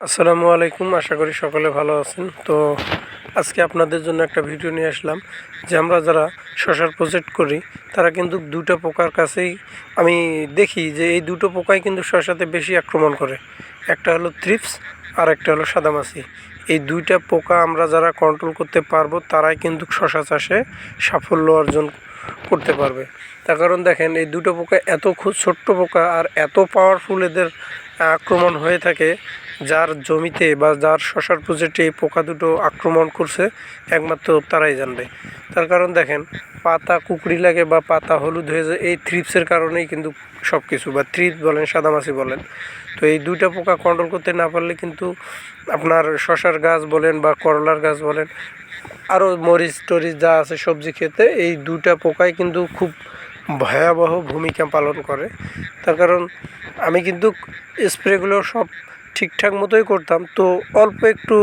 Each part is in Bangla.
আসসালামু আলাইকুম, আশা করি সকলে ভালো আছেন। তো আজকে আপনাদের জন্য একটা ভিডিও নিয়ে আসলাম যে আমরা যারা শশার প্রজেক্ট করি, তারা কিন্তু দুটো পোকার কাছেই আমি দেখি যে এই দুটো পোকাই কিন্তু শশাতে বেশি আক্রমণ করে। একটা হলো থ্রিপস আর একটা হলো সাদামাছি। এই দুইটা পোকা আমরা যারা কন্ট্রোল করতে পারব, তারাই কিন্তু শশা চাষে সাফল্য অর্জন করতে পারবে। তার কারণ দেখেন, এই দুটো পোকা এত খুব ছোট্ট পোকা আর এত পাওয়ারফুল এদের আক্রমণ হয়ে থাকে যার জমিতে বা যার শশার প্রজেক্টে এই পোকা দুটো আক্রমণ করছে, একমাত্র তারাই জানবে। তার কারণ দেখেন, পাতা কুকড়ি লাগে বা পাতা হলুদ হয়ে যায়, এই থ্রিপসের কারণেই কিন্তু সব কিছু বা থ্রিপস বলেন, সাদামাছি বলেন। তো এই দুইটা পোকা কন্ট্রোল করতে না পারলে কিন্তু আপনার শশার গাছ বলেন বা করলার গাছ বলেন, আরও মরিচ টরিচ যা আছে সবজি খেতে, এই দুটা পোকাই কিন্তু খুব ভয়াবহ ভূমিকা পালন করে। তার কারণ আমি কিন্তু স্প্রেগুলো সব ঠিকঠাক মতোই করতাম। তো অল্প একটু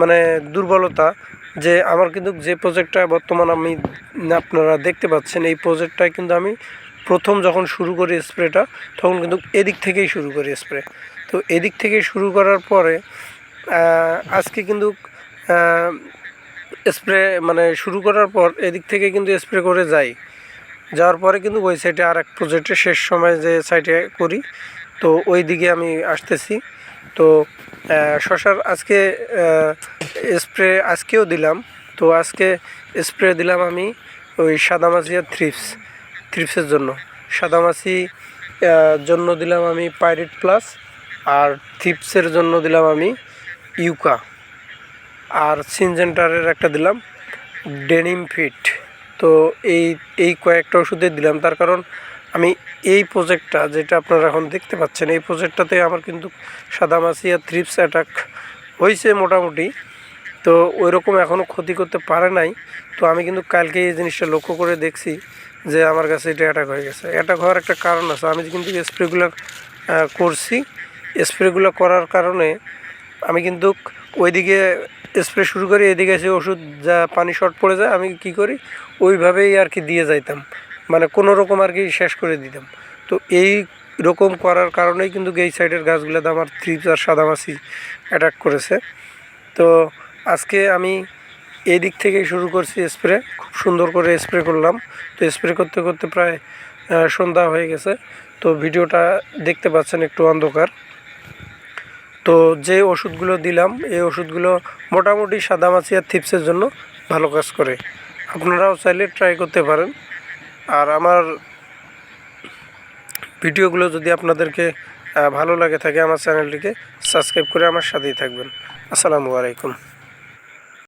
মানে দুর্বলতা যে আমার কিন্তু যে প্রজেক্টটা বর্তমান আমি আপনারা দেখতে পাচ্ছেন, এই প্রজেক্টটায় কিন্তু আমি প্রথম যখন শুরু করি স্প্রেটা তখন কিন্তু এদিক থেকেই শুরু করি স্প্রে তো এদিক থেকে শুরু করার পরে আজকে কিন্তু স্প্রে মানে শুরু করার পর এদিক থেকে কিন্তু স্প্রে করে যাই। যাওয়ার পরে কিন্তু ওই সাইডে আর এক প্রজেক্টের শেষ সময় যে সাইডে করি, তো ওই দিকে আমি আসতেছি। তো শশার আজকে স্প্রে আজকেও দিলাম। তো আজকে স্প্রে দিলাম আমি ওই সাদামাছি আর থ্রিপস থ্রিপসের জন্য। সাদামাছি জন্য দিলাম আমি পাইরেট প্লাস আর থ্রিপসের জন্য দিলাম আমি ইউকা আর সিনজেন্টারের একটা দিলাম ডেনিম ফিট তো এই এই কয়েকটা ওষুধে দিলাম। তার কারণ আমি এই প্রজেক্টটা যেটা আপনারা এখন দেখতে পাচ্ছেন, এই প্রজেক্টটাতে আমার কিন্তু সাদামাছি আর থ্রিপস অ্যাটাক হয়েছে মোটামুটি। তো ওই রকম এখনও ক্ষতি করতে পারে নাই। তো আমি কিন্তু কালকে এই জিনিসটা লক্ষ্য করে দেখছি যে আমার কাছে এটা অ্যাটাক হয়ে গেছে। অ্যাটাক হওয়ার একটা কারণ আছে। আমি কিন্তু স্প্রেগুলো করছি। স্প্রেগুলো করার কারণে আমি কিন্তু ওইদিকে স্প্রে শুরু করি, এদিকে এসে ওষুধ যা পানি শর্ট পড়ে যায়, আমি কি করি? ওইভাবেই আর কি দিয়ে যাইতাম। মানে কোনো রকম আর কি শেষ করে দিতাম। তো এই রকম করার কারণেই কিন্তু এই সাইডের গাছগুলোতে আমার থ্রিপস আর সাদামাছি অ্যাটাক করেছে। তো আজকে আমি এই দিক থেকেই শুরু করছি স্প্রে খুব সুন্দর করে স্প্রে করলাম। তো স্প্রে করতে করতে প্রায় সন্ধ্যা হয়ে গেছে। তো ভিডিওটা দেখতে পাচ্ছেন একটু অন্ধকার। তো যে ওষুধগুলো দিলাম, এই ওষুধগুলো মোটামুটি সাদামাছি আর থিপসের জন্য ভালো কাজ করে। আপনারাও চাইলে ট্রাই করতে পারেন। আর আমার ভিডিওগুলো যদি আপনাদেরকে ভালো লাগে থাকে আমার চ্যানেলটিকে, সাবস্ক্রাইব করে আমার সাথেই থাকবেন। আসসালামু আলাইকুম।